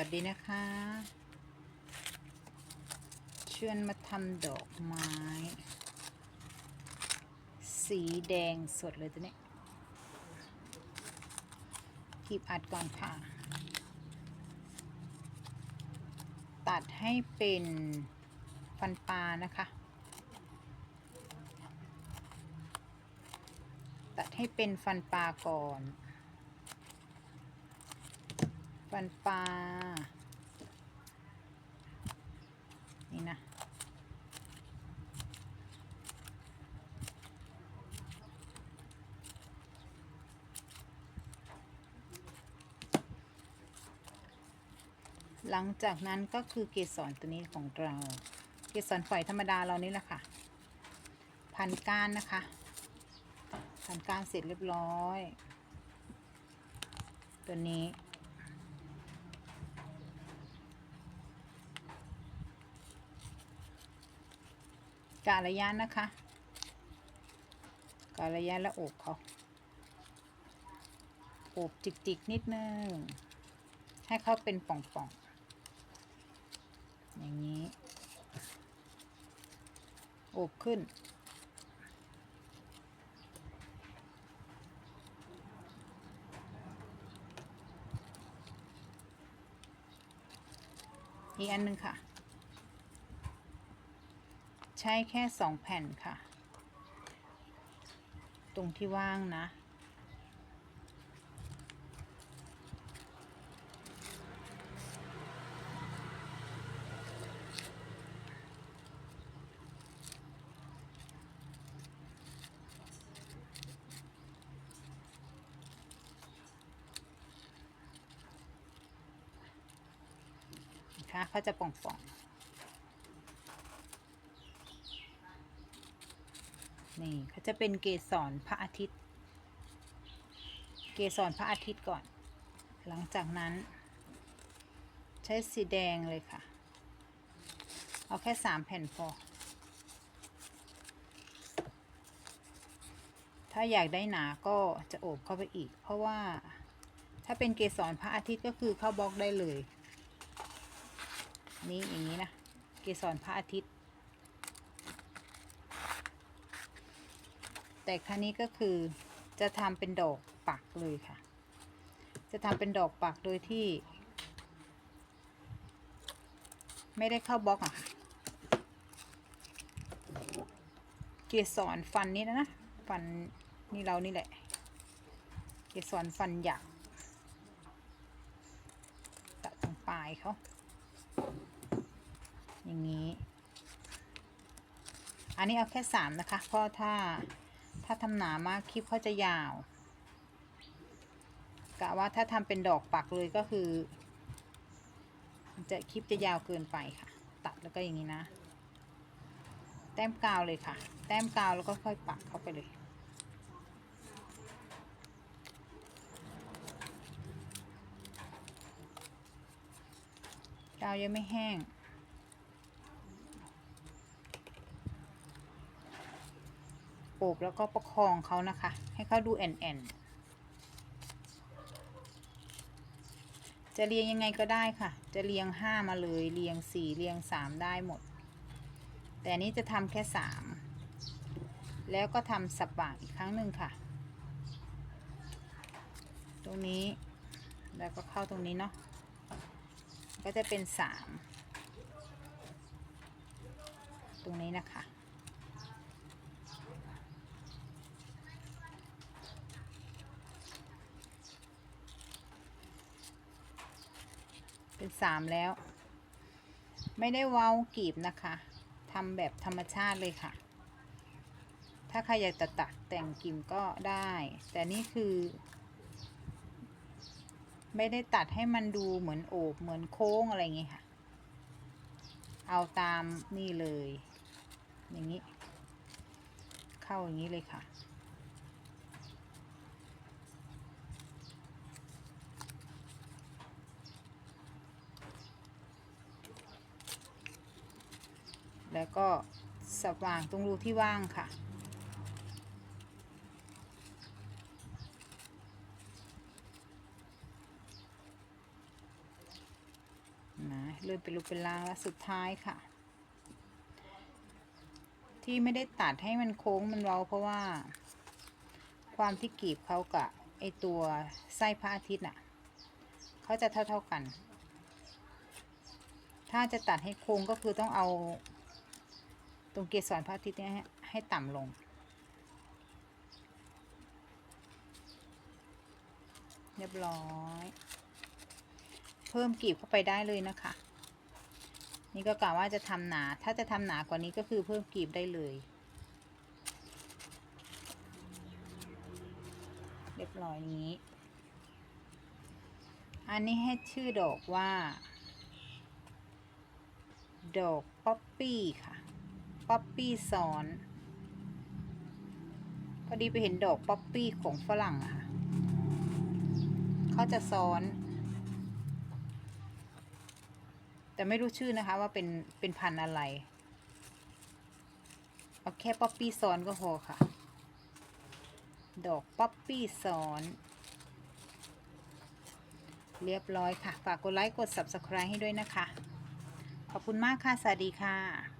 วัสดีนะคะเชิญมาทำดอกไม้ สีแดงสดเลยตัวนี้กีบอัดก่อนค่ะ ตัดให้เป็นฟันปลานะคะ ตัดให้เป็นฟันปลาก่อน ฟันปลา นี่นะ หลังจากนั้นก็คือเกสรตัวนี้ของเรา เกสรฝอยธรรมดาเรานี่แหละค่ะ พันก้านนะคะ พันก้านเสร็จเรียบร้อย ตัวนี้ การะยะนะคะการะยะและโอบเขาโอบจิกๆนิดนึง ให้เขาเป็นป่องๆ อย่างนี้ โอบขึ้น อีกอันหนึ่งค่ะ ใช้แค่สองแผ่นค่ะ ตรงที่ว่างนะ นะคะเขาจะป่องๆ นี่เขาจะเป็นเกสรพระอาทิตย์ เกสรพระอาทิตย์ก่อน หลังจากนั้น ใช้สีแดงเลยค่ะ เอาแค่สามแผ่นพอ ถ้าอยากได้หนาก็จะโอบเข้าไปอีก เพราะว่าถ้าเป็นเกสรพระอาทิตย์ก็คือเข้าบล็อกได้เลย นี่อย่างนี้นะ เกสรพระอาทิตย์ แต่ครั้นี้ก็คือจะทำเป็นดอกปักเลยค่ะ จะทำเป็นดอกปักโดยที่ ไม่ได้เข้าบล็อกอะค่ะเกสรฟันนี่นะนะฟันนี่เรานี่แหละ เกสรฟันหยักตัดตรงปลายเขาอย่างนี้ อันนี้เอาแค่สามนะคะ เพราะถ้า ถ้าทำหนามากคลิปเขาจะยาวกะว่าถ้าทำเป็นดอกปักเลยก็คือจะคลิปจะยาวเกินไปค่ะ ตัดแล้วก็อย่างนี้นะ แต้มกาวเลยค่ะ แต้มกาวแล้วก็ค่อยปักเข้าไปเลย กาวยังไม่แห้ง โอบแล้วก็ประคองเขานะคะ ให้เขาดูแอนแอนจะเรียงยังไงก็ได้ค่ะ จะเรียงห้ามาเลย เรียงสี่เรียงสามได้หมด แต่นี้จะทำแค่สามแล้วก็ทำสับปากอีกครั้งหนึ่งค่ะ ตรงนี้แล้วก็เข้าตรงนี้เนาะ ก็จะเป็นสามตรงนี้นะคะ เป็นสามแล้ว ไม่ได้เว้ากีบนะคะทำแบบธรรมชาติเลยค่ะ ถ้าใครอยากจะตัดแต่งกิมก็ได้ แต่นี่คือ ไม่ได้ตัดให้มันดูเหมือนโอบเหมือนโค้งอะไรอย่างงี้ค่ะ เอาตามนี่เลย อย่างนี้ เข้าอย่างนี้เลยค่ะ แล้วก็สว่างตรงรูที่ว่างค่ะเลื่อนเป็นรูปเป็นร่างแล้วสุดท้ายค่ะ ที่ไม่ได้ตัดให้มันโค้งมันเว้าเพราะว่า ความที่กรีบเขากับไอตัวไส้พระอาทิตย์น่ะเขาจะเท่าเท่าๆกัน ถ้าจะตัดให้โค้งก็คือต้องเอา ตรงเกสรพระอาทิตย์เนี่ยให้ให้ต่ำลง เรียบร้อย เพิ่มกลีบเข้าไปได้เลยนะคะ นี่ก็กะว่าจะทำหนา ถ้าจะทำหนากว่านี้ก็คือเพิ่มกลีบได้เลย เรียบร้อยนี้ อันนี้ให้ชื่อดอกว่า ดอกป๊อปปี้ค่ะ ป๊อปปี้ซ้อนพอดีไปเห็นดอกป๊อปปี้ของฝรั่งอะค่ะเขาจะซ้อน แต่ไม่รู้ชื่อนะคะว่าเป็นเป็นพันธุ์อะไรเอาแค่ป๊อปปี้ซ้อนก็พอค่ะ ดอกป๊อปปี้ซ้อนเรียบร้อยค่ะ ฝากกดไลค์ กด Subscribe ให้ด้วยนะคะ ขอบคุณมากค่ะ สวัสดีค่ะ